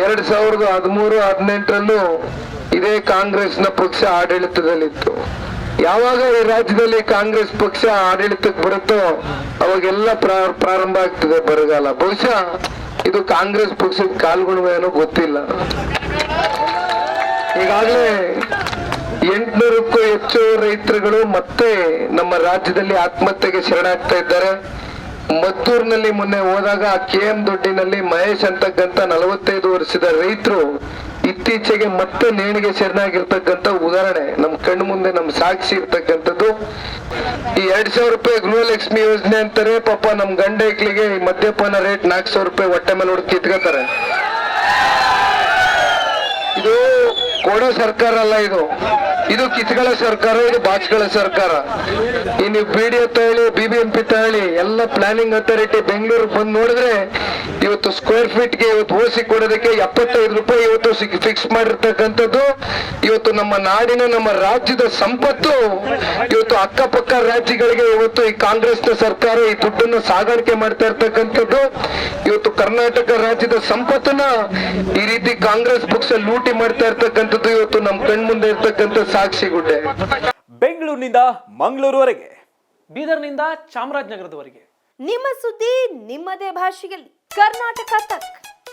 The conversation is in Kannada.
ಎರಡ್ ಸಾವಿರದ ಹದಿಮೂರು, ಹದಿನೆಂಟರಲ್ಲೂ ಇದೇ ಕಾಂಗ್ರೆಸ್ನ ಪಕ್ಷ ಆಡಳಿತದಲ್ಲಿತ್ತು. ಯಾವಾಗ ಈ ರಾಜ್ಯದಲ್ಲಿ ಕಾಂಗ್ರೆಸ್ ಪಕ್ಷ ಆಡಳಿತಕ್ಕೆ ಬರುತ್ತೋ ಅವಾಗೆಲ್ಲ ಪ್ರಾ- ಪ್ರಾರಂಭ ಆಗ್ತದೆ ಬರಗಾಲ. ಬಹುಶಃ ಇದು ಕಾಂಗ್ರೆಸ್ ಪಕ್ಷದ ಕಾಲ್ಗುಣವೇನೋ ಗೊತ್ತಿಲ್ಲ. ಈಗಾಗಲೇ ಎಂಟುನೂರಕ್ಕೂ ಹೆಚ್ಚು ರೈತರುಗಳು ಮತ್ತೆ ನಮ್ಮ ರಾಜ್ಯದಲ್ಲಿ ಆತ್ಮಹತ್ಯೆಗೆ ಶರಣಾಗ್ತಾ ಇದ್ದಾರೆ. ಮದ್ದೂರಿನಲ್ಲಿ ಮೊನ್ನೆ ಹೋದಾಗ ಕೆ ಎಂ ದೊಡ್ಡಿನಲ್ಲಿ ಮಹೇಶ್ ಅಂತಕ್ಕಂತ ನಲವತ್ತೈದು ವರ್ಷದ ರೈತರು ಇತ್ತೀಚೆಗೆ ಮತ್ತೆ ನೇಣಿಗೆ ಶರಣಾಗಿರ್ತಕ್ಕಂತ ಉದಾಹರಣೆ. ನಮ್ ಕಣ್ಣು ಮುಂದೆ ನಮ್ ಸಾಕ್ಷಿ ಇರ್ತಕ್ಕಂಥದ್ದು. ಈ ಎರಡ್ ಸಾವಿರ ರೂಪಾಯಿ ಗೃಹಲಕ್ಷ್ಮಿ ಯೋಜನೆ ಅಂತಾರೆ, ಪಾಪ ನಮ್ ಗಂಡ ಇಕ್ಲಿಗೆ ಈ ಮದ್ಯಪಾನ ರೇಟ್ ನಾಲ್ಕು ಸಾವಿರ ರೂಪಾಯಿ ಹೊಟ್ಟೆ ಮೇಲೆ ಹೊಡೆದು ಕಿತ್ಕೋತಾರೆ. ಇದು ಕೊಡೋ ಸರ್ಕಾರ ಅಲ್ಲ ಇದು. ಇದು ಕಿತ್ಗಳ ಸರ್ಕಾರ, ಇದು ಬಾಚ್ಗಳ ಸರ್ಕಾರ. ಇನ್ನು ಬಿ ಎಂ ಬಿಬಿಎಂಪಿ ತಳಿ ಎಲ್ಲ ಪ್ಲಾನಿಂಗ್ ಅಥಾರಿಟಿ ಬೆಂಗಳೂರು ಬಂದು ನೋಡಿದ್ರೆ ಇವತ್ತು ಸ್ಕ್ವೇರ್ ಫೀಟ್ಗೆ ಇವತ್ತು ಓಸಿ ಕೊಡೋದಕ್ಕೆ ಎಪ್ಪತ್ತೈದು ರೂಪಾಯಿ ಇವತ್ತು ಫಿಕ್ಸ್ ಮಾಡಿರ್ತಕ್ಕಂಥದ್ದು. ಇವತ್ತು ನಮ್ಮ ನಾಡಿನ, ನಮ್ಮ ರಾಜ್ಯದ ಸಂಪತ್ತು, ಇವತ್ತು ಅಕ್ಕಪಕ್ಕ ರಾಜ್ಯಗಳಿಗೆ ಇವತ್ತು ಈ ಕಾಂಗ್ರೆಸ್ ಸರ್ಕಾರ ಈ ದುಡ್ಡನ್ನು ಸಾಗಾಣಿಕೆ ಮಾಡ್ತಾ ಇರ್ತಕ್ಕಂಥದ್ದು. ಇವತ್ತು ಕರ್ನಾಟಕ ರಾಜ್ಯದ ಸಂಪತ್ತನ್ನ ಈ ರೀತಿ ಕಾಂಗ್ರೆಸ್ ಪಕ್ಷ ಲೂಟಿ ಮಾಡ್ತಾ ಇರ್ತಕ್ಕಂಥದ್ದು. ಇವತ್ತು ಇರ್ತಕ್ಕಂಥ ಸಾಕ್ಷಿ ಗುಡ್ಡೆ. ಬೆಂಗಳೂರಿನಿಂದ ಮಂಗಳೂರುವರೆಗೆ. ಬೀದರ್ನಿಂದ ಚಾಮರಾಜನಗರದವರೆಗೆ. ನಿಮ್ಮ ಸುದ್ದಿ ನಿಮ್ಮದೇ ಭಾಷೆಯಲ್ಲಿ. ಕರ್ನಾಟಕ ತಕ್.